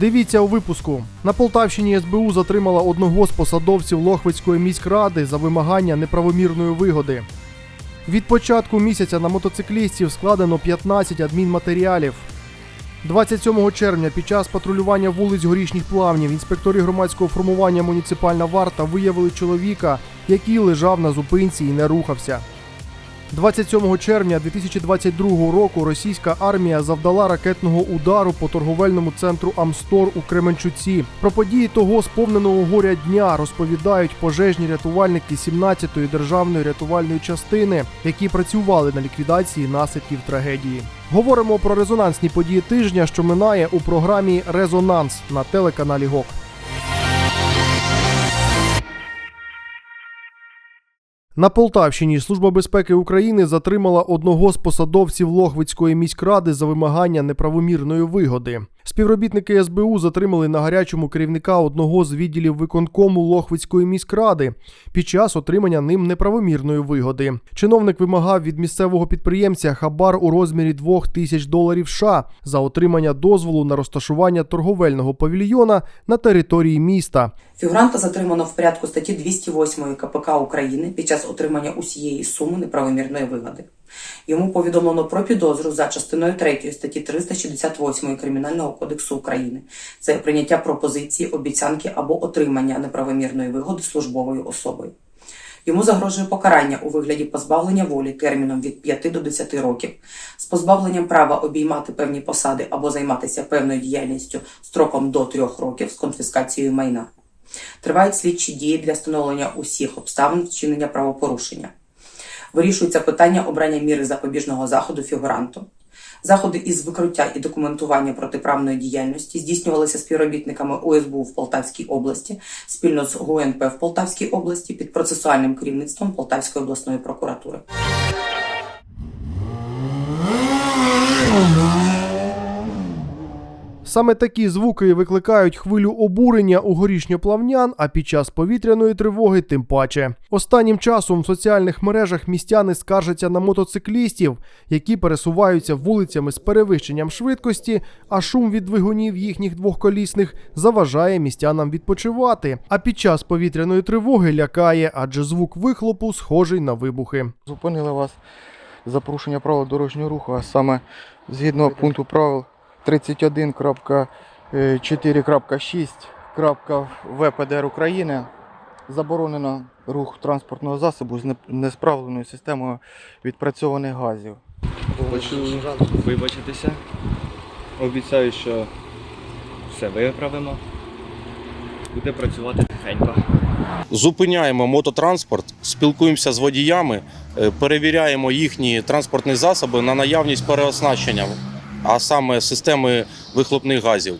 Дивіться у випуску. На Полтавщині СБУ затримала одного з посадовців Лохвицької міськради за вимагання неправомірної вигоди. Від початку місяця на мотоциклістів складено 15 адмінматеріалів. 27 червня під час патрулювання вулиць горішніх плавнів інспектори громадського формування муніципальна варта виявили чоловіка, який лежав на зупинці і не рухався. 27 червня 2022 року російська армія завдала ракетного удару по торговельному центру Амстор у Кременчуці. Про події того сповненого горя дня розповідають пожежні рятувальники 17-ї державної рятувальної частини, які працювали на ліквідації наслідків трагедії. Говоримо про резонансні події тижня, що минає у програмі Резонанс на телеканалі ГОК. На Полтавщині Служба безпеки України затримала одного з посадовців Лохвицької міськради за вимагання неправомірної вигоди. Співробітники СБУ затримали на гарячому керівника одного з відділів виконкому Лохвицької міськради під час отримання ним неправомірної вигоди. Чиновник вимагав від місцевого підприємця хабар у розмірі 2 тисяч доларів США за отримання дозволу на розташування торговельного павільйона на території міста. Фігуранта затримано в порядку статті 208 КПК України під час отримання усієї суми неправомірної вигоди. Йому повідомлено про підозру за частиною 3 статті 368 Кримінального кодексу України. Це прийняття пропозиції, обіцянки або отримання неправомірної вигоди службовою особою. Йому загрожує покарання у вигляді позбавлення волі терміном від 5 до 10 років з позбавленням права обіймати певні посади або займатися певною діяльністю строком до 3 років з конфіскацією майна. Тривають слідчі дії для встановлення усіх обставин вчинення правопорушення. Вирішується питання обрання міри запобіжного заходу фігуранту. Заходи із викриття і документування протиправної діяльності здійснювалися співробітниками ОСБУ в Полтавській області спільно з ГУНП в Полтавській області під процесуальним керівництвом Полтавської обласної прокуратури. Саме такі звуки викликають хвилю обурення у горішньоплавнян, а під час повітряної тривоги тим паче. Останнім часом в соціальних мережах містяни скаржаться на мотоциклістів, які пересуваються вулицями з перевищенням швидкості, а шум від двигунів їхніх двохколісних заважає містянам відпочивати. А під час повітряної тривоги лякає, адже звук вихлопу схожий на вибухи. Зупинили вас за порушення правил дорожнього руху, а саме згідно пункту правил 31.4.6 ВПДР України заборонено рух транспортного засобу з несправленою системою відпрацьованих газів. Хочу вибачитися. Обіцяю, що все виправимо. Буде працювати тихенько. Зупиняємо мототранспорт, спілкуємося з водіями, е, перевіряємо їхні транспортні засоби на наявність переоснащення, а саме системи вихлопних газів.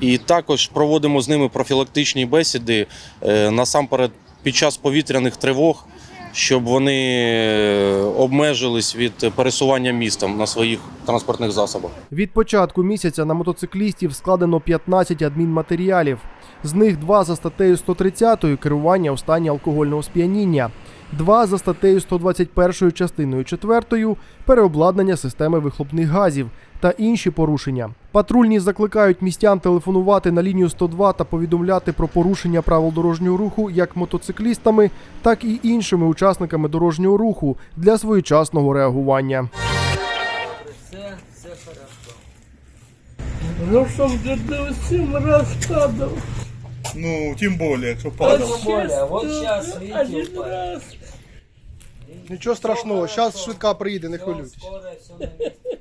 І також проводимо з ними профілактичні бесіди е, насамперед під час повітряних тривог, щоб вони е, обмежились від пересування містом на своїх транспортних засобах. Від початку місяця на мотоциклістів складено 15 адмінматеріалів. З них два за статтею 130 керування у стані алкогольного сп'яніння, два за статтею 121 частиною 4 переобладнання системи вихлопних газів та інші порушення. Патрульні закликають містян телефонувати на лінію 102 та повідомляти про порушення правил дорожнього руху як мотоциклістами, так і іншими учасниками дорожнього руху для своєчасного реагування. Все, все хорошо. Ну, всем рассказывал. Ну, тем более, что А падал. тем более, вот сейчас, видите, Один упали. раз. Нічого страшного, зараз швидка приїде, не хвилюйтесь. скоро все на месте.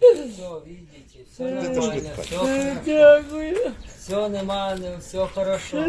Все, видите, все нормально, все хорошо. Дякую. Все нормально, все хорошо.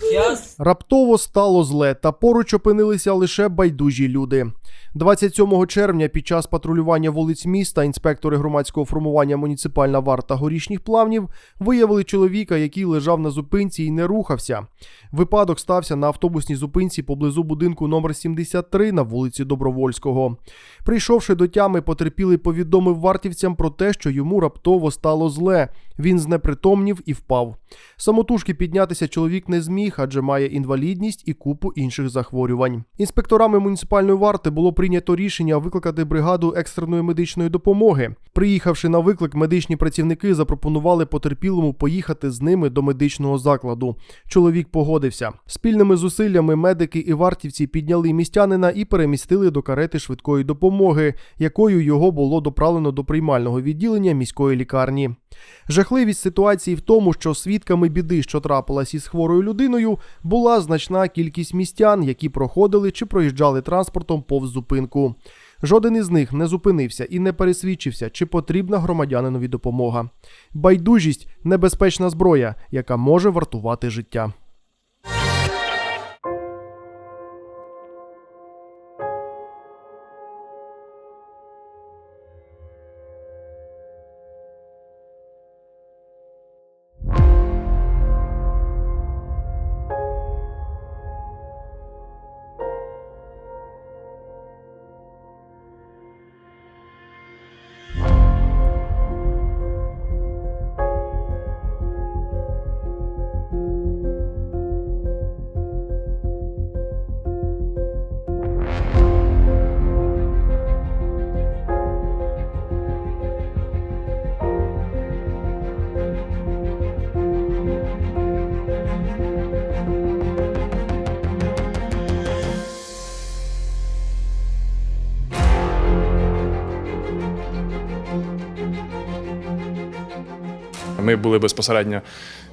Сейчас Раптово стало зле, та поруч опинилися лише байдужі люди. 27 червня під час патрулювання вулиць міста інспектори громадського формування муніципальна варта горішніх плавнів виявили чоловіка, який лежав на зупинці і не рухався. Випадок стався на автобусній зупинці поблизу будинку номер 73 на вулиці Добровольського. Прийшовши до тями, потерпілий повідомив вартівцям про те, що йому раптово стало зле. Він знепритомнів і впав впав. Самотужки піднятися чоловік не зміг, адже має інвалідність і купу інших захворювань. Інспекторами муніципальної варти було прийнято рішення викликати бригаду екстреної медичної допомоги. Приїхавши на виклик, медичні працівники запропонували потерпілому поїхати з ними до медичного закладу. Чоловік погодився. Спільними зусиллями медики і вартівці підняли містянина і перемістили до карети швидкої допомоги, якою його було доправлено до приймального відділення міської лікарні. Жахливість ситуації в тому, що свідками біди, що трапилась із хворою людиною, була значна кількість містян, які проходили чи проїжджали транспортом повз зупинку. Жоден із них не зупинився і не пересвідчився, чи потрібна громадянинові допомога. Байдужість небезпечна зброя, яка може вартувати життя. Ми були безпосередньо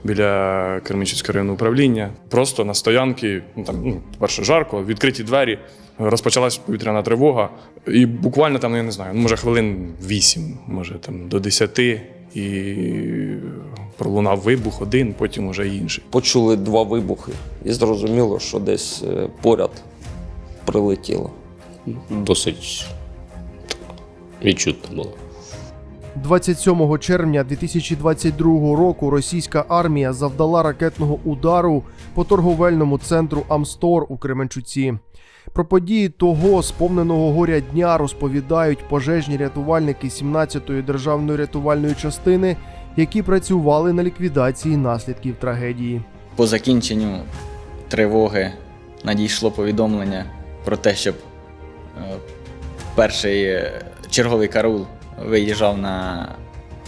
біля Кременчуцького районного управління, просто на стоянці, ну там ну, перше жарко, відкриті двері. Розпочалась повітряна тривога, і буквально там, ну, я не знаю, ну, може хвилин вісім, може там до десяти, і пролунав вибух один, потім уже інший. Почули два вибухи, і зрозуміло, що десь е, поряд прилетіло. Досить відчутно було. 27 червня 2022 року російська армія завдала ракетного удару по торговельному центру Амстор у Кременчуці. Про події того сповненого горя дня розповідають пожежні рятувальники 17-ї державної рятувальної частини, які працювали на ліквідації наслідків трагедії. По закінченню тривоги надійшло повідомлення про те, щоб е, перший черговий караул виїжджав на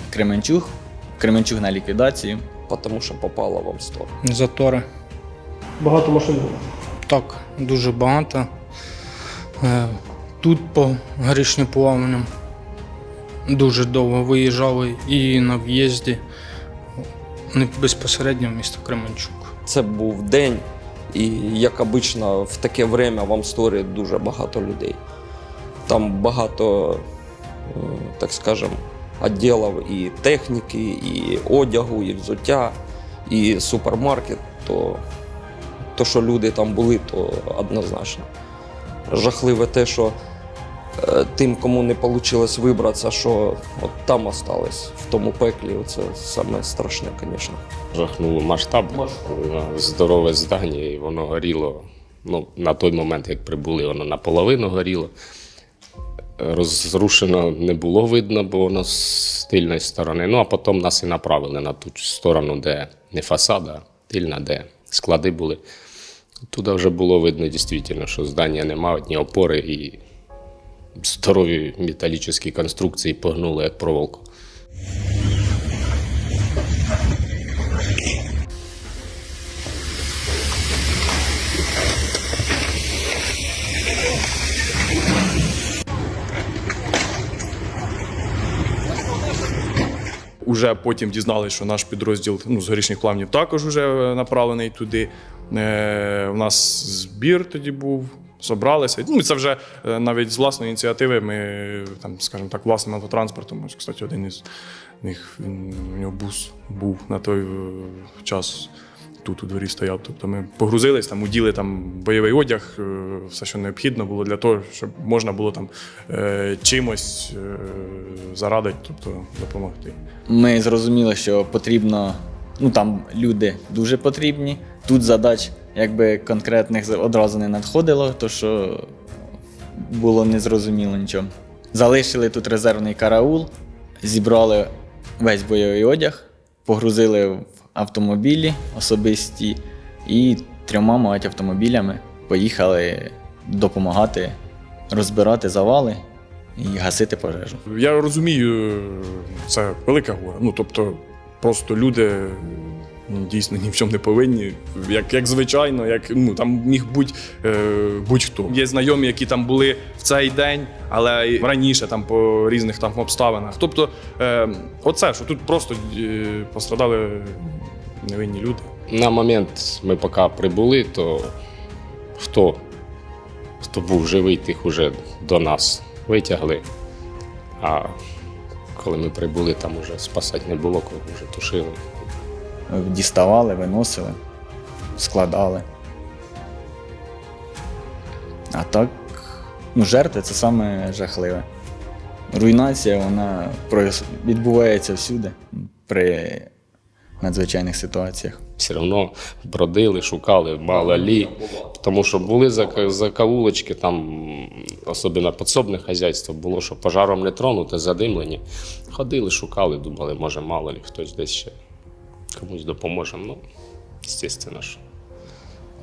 Кременчуг, Кременчуг на ліквідацію. тому що попало в Амстор. Затори. Багато машин було. Так, дуже багато. Е, Тут по горішньоплавням дуже довго виїжджали і на в'їзді не безпосередньо в місто Кременчук. Це був день, і як обично в таке время в Амсторі дуже багато людей. Там багато, так скажем, відділів і техніки, і одягу, і взуття, і супермаркет. То, то що люди там були, то однозначно. Жахливе те, що е, тим, кому не вийшло вибратися, що от там остались, в тому пеклі, це саме страшне, звісно. Жахнуло масштаб, здорове здання, і воно горіло. Ну, на той момент, як прибули, воно наполовину горіло. Розрушено не було видно, бо воно з тильної сторони. Ну, а потім нас і направили на ту сторону, де не фасад, а тильна, де склади були. Туди вже було видно дійсно, що здання немає, одні опори і здорові металічні конструкції погнули як проволоку. Уже потім дізналися, що наш підрозділ ну, з горішніх плавнів також вже направлений туди. Е, у нас збір тоді був, зібралися. Ну, це вже е, навіть з власної ініціативи. Ми там, скажімо так, власним автотранспортом. Ось, кстати, один із них він, у нього бус був на той е, час. Тут у дворі стояв. Тобто ми погрузились, там, уділи там бойовий одяг, е, все, що необхідно було для того, щоб можна було там е, чимось е, зарадити, тобто допомогти. Ми зрозуміли, що потрібно, ну там люди дуже потрібні. Тут задач якби конкретних одразу не надходило, то що було незрозуміло нічого. Залишили тут резервний караул, зібрали весь бойовий одяг, погрузили в автомобілі особисті і трьома мабуть, автомобілями поїхали допомагати розбирати завали і гасити пожежу. Я розумію, це велика гора. Ну тобто, просто люди ну, дійсно ні в чому не повинні. Як, як звичайно, як ну там міг бути е, будь-хто. Є знайомі, які там були в цей день, але й раніше там по різних там обставинах. Тобто, е, оце, що тут просто е, пострадали невинні люди. На момент ми поки прибули, то хто, хто був живий, тих уже до нас витягли. А коли ми прибули, там уже спасати не було, коли вже тушили. Діставали, виносили, складали. А так, ну, жертви це саме жахливе. Руйнація вона відбувається всюди при надзвичайних ситуаціях. Все одно бродили, шукали, балалі. Тому що були зак- закоулочки, там, особливо підсобне хазяйство, було, що пожаром не тронуте, задимлені. Ходили, шукали, думали, може, мало ли хтось десь ще комусь допоможе. Ну, звісно, що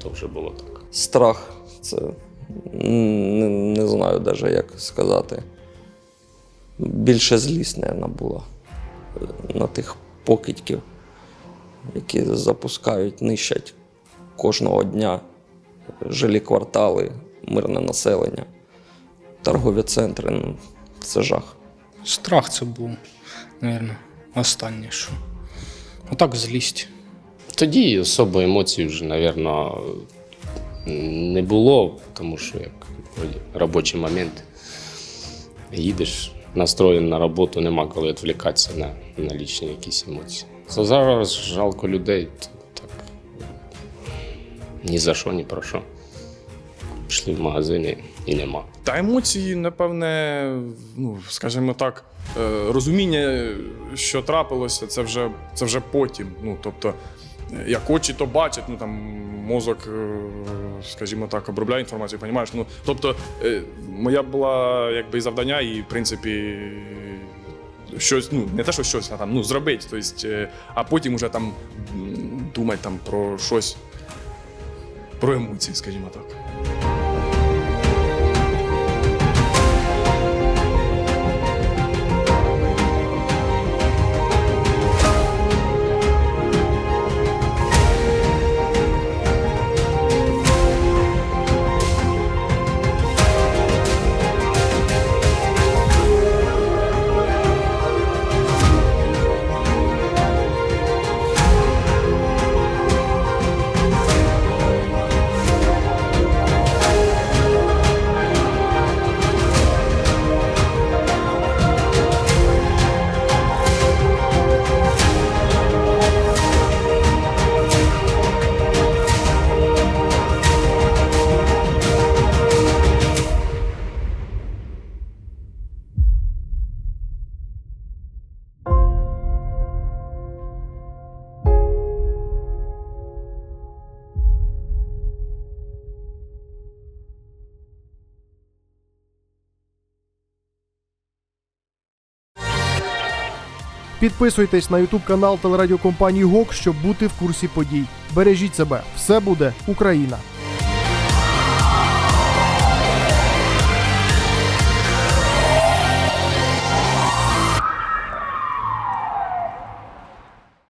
то вже було так. Страх це не, не знаю навіть як сказати. Більше злість, мабуть, була на тих покидьків, які запускають, нищать кожного дня жилі квартали, мирне населення, торгові центри. Ну, це жах. Страх це був, мабуть, останнє, що. А так злість. Тоді особо емоцій вже, мабуть, не було, тому що як робочий момент. Їдеш, настроєн на роботу, нема коли відвлікатися на, на лічні якісь емоції. За зараз жалко людей, так ні за що, ні про що. Пішли в магазини і нема. Та емоції, напевне, ну, скажімо так, е, розуміння, що трапилося, це вже, це вже потім. Ну, тобто, як очі то бачать, ну там мозок, е, скажімо так, обробляє інформацію, понімаєш? Ну, тобто, е, моя була якби і завдання, і в принципі. Щось, ну не те, що щось а там, ну зробити, тобто, е, а потім уже там думати там про щось, про емоції, скажімо так. Підписуйтесь на YouTube канал телерадіокомпанії ГОК, щоб бути в курсі подій. Бережіть себе, все буде Україна!